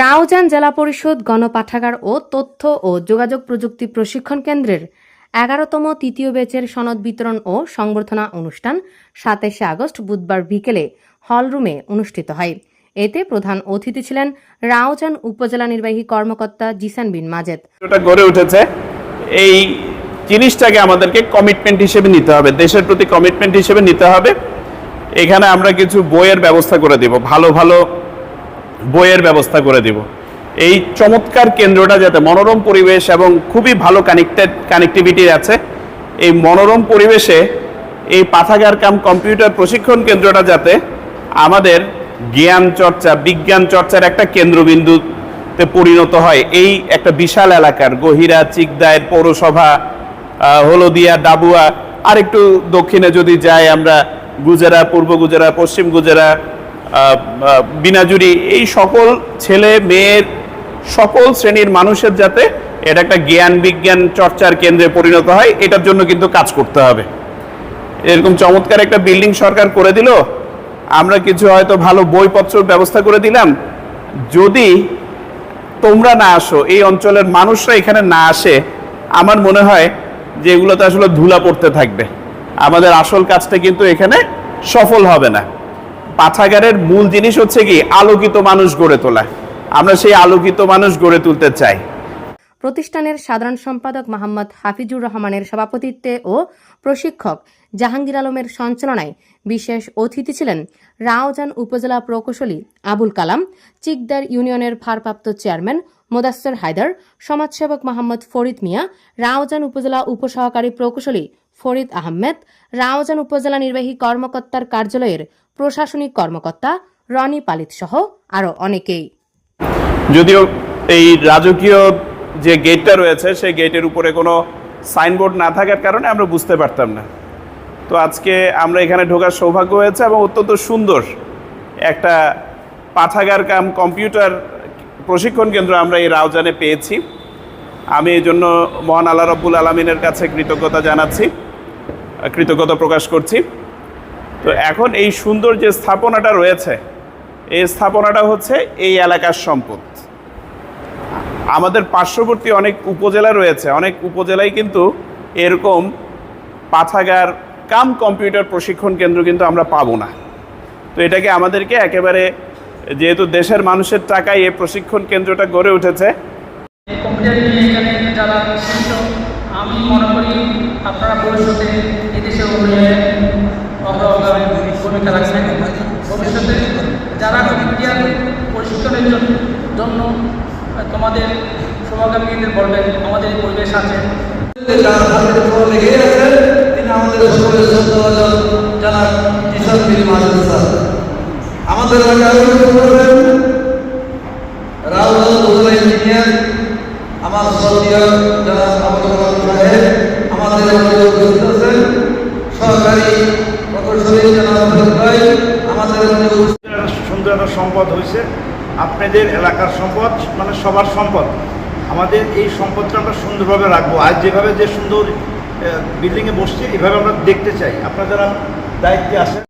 রাউজান জেলা পরিষদ গণপাঠাগার ও তথ্য ও যোগাযোগ প্রযুক্তি প্রশিক্ষণ কেন্দ্রের এগারোতম তৃতীয় ব্যাচের সনদ বিতরণ ও সংবর্ধনা অনুষ্ঠান সাতাশে আগস্ট বুধবার বিকেলে হলরুমে অনুষ্ঠিত হয়। এতে প্রধান অতিথি ছিলেন রাউজান উপজেলা নির্বাহী কর্মকর্তা জিসান বিন মাজেদ। গড়ে উঠেছে। এই জিনিসটাকে আমাদেরকে কমিটমেন্ট হিসেবে নিতে হবে। দেশের প্রতি কমিটমেন্ট হিসেবে নিতে হবে। এখানে আমরা কিছু বইয়ের ব্যবস্থা করে দিব। ভালো ভালো বইয়ের ব্যবস্থা করে দিব। এই চমৎকার কেন্দ্রটা যাতে মনোরম পরিবেশ এবং খুবই ভালো কানেক্টেড কানেক্টিভিটি আছে, এই মনোরম পরিবেশে এই পাঠাগার কাম কম্পিউটার প্রশিক্ষণ কেন্দ্রটা যাতে আমাদের জ্ঞান চর্চা, বিজ্ঞান চর্চার একটা কেন্দ্রবিন্দুতে পরিণত হয়। এই একটা বিশাল এলাকার গহিরা চিকদায়ের পৌরসভা হলদিয়া, ডাবুয়া আর একটু দক্ষিণে যদি যাই আমরা গুজরা পূর্ব গুজরা পশ্চিম গুজরা বিনাজুরি এই সকল ছেলে, মেয়ের সকল শ্রেণির মানুষের যাতে এটা একটা জ্ঞান বিজ্ঞান চর্চার কেন্দ্রে পরিণত হয়, এটার জন্য কিন্তু কাজ করতে হবে। এরকম চমৎকার একটা বিল্ডিং সরকার করে দিল। আমরা কিছু হয়তো ভালো বইপত্র ব্যবস্থা করে দিলাম। যদি তোমরা না আসো, এই অঞ্চলের মানুষরা এখানে না আসে, আমার মনে হয় যে এগুলোতে আসলে ধুলা পড়তে থাকবে। আমাদের আসল কাজটা কিন্তু এখানে সফল হবে না। পাঠাগারের মূল জিনিস হচ্ছে কি, আলোকিত মানুষ গড়ে তোলা। আমরা সেই আলোকিত মানুষ গড়ে তুলতে চাই। প্রতিষ্ঠানের সাধারণ সম্পাদক মোহাম্মদ হাফিজুর রহমানের সভাপতিত্বে ও প্রশিক্ষক জাহাঙ্গীর আলমের সঞ্চালনায় বিশেষ অতিথি ছিলেন রাওজান উপজেলা প্রকৌশলী আবুল কালাম, চিকদার ইউনিয়নের ভারপ্রাপ্ত চেয়ারম্যান মোদাস্সর হায়দার, সমাজসেবক মোহাম্মদ ফরিদ মিয়া, রাওজান উপজেলা উপসহকারী প্রকৌশলী ফরিদ আহমেদ, রাওজান উপজেলা নির্বাহী কর্মকর্তার কার্যালয়ের প্রশাসনিক কর্মকর্তা রনি পালিত সহ আরও অনেকেই। যদিও এই রাজকীয় যে গেটটা রয়েছে, সেই গেটের উপরে কোনো সাইনবোর্ড না থাকার কারণে আমরা বুঝতে পারতাম না। তো আজকে আমরা এখানে ঢোকার সৌভাগ্য হয়েছে এবং অত্যন্ত সুন্দর একটা পাঠাগার কাম কম্পিউটার প্রশিক্ষণ কেন্দ্র আমরা এই রাউজানে পেয়েছি। আমি এই জন্য মহান আল্লাহ রব্বুল আলমিনের কাছে কৃতজ্ঞতা জানাচ্ছি, কৃতজ্ঞতা প্রকাশ করছি। তো এখন এই সুন্দর যে স্থাপনাটা রয়েছে, এই স্থাপনাটা হচ্ছে এই এলাকার সম্পদ। আমাদের পার্শ্ববর্তী অনেক উপজেলা রয়েছে, অনেক উপজেলায় কিন্তু এরকম পাঠাগার, কাম কম্পিউটার প্রশিক্ষণ কেন্দ্র কিন্তু আমরা পাবো না। তো এটাকে আমাদেরকে একেবারে যেহেতু দেশের মানুষের টাকায় এই প্রশিক্ষণ কেন্দ্রটা গড়ে উঠেছে। আমি মনে করি আপনারা ভবিষ্যতে ভূমিকা যারা কম্পিউটার প্রশিক্ষণের জন্য- তোমাদের শুভাকাঙ্ক্ষীদের বলবেন আমাদের পরিবেশ আছে। আলোচনা করবেন রাহুল ইঞ্জিনিয়ার আমার যারা সুন্দর একটা সম্পদ হয়েছে আপনাদের এলাকার সম্পদ মানে সবার সম্পদ। আমাদের এই সম্পদটা আমরা সুন্দরভাবে রাখব। আজ যেভাবে যে সুন্দর বিল্ডিংয়ে বসছি, এভাবে আমরা দেখতে চাই। আপনারা যারা দায়িত্বে আছেন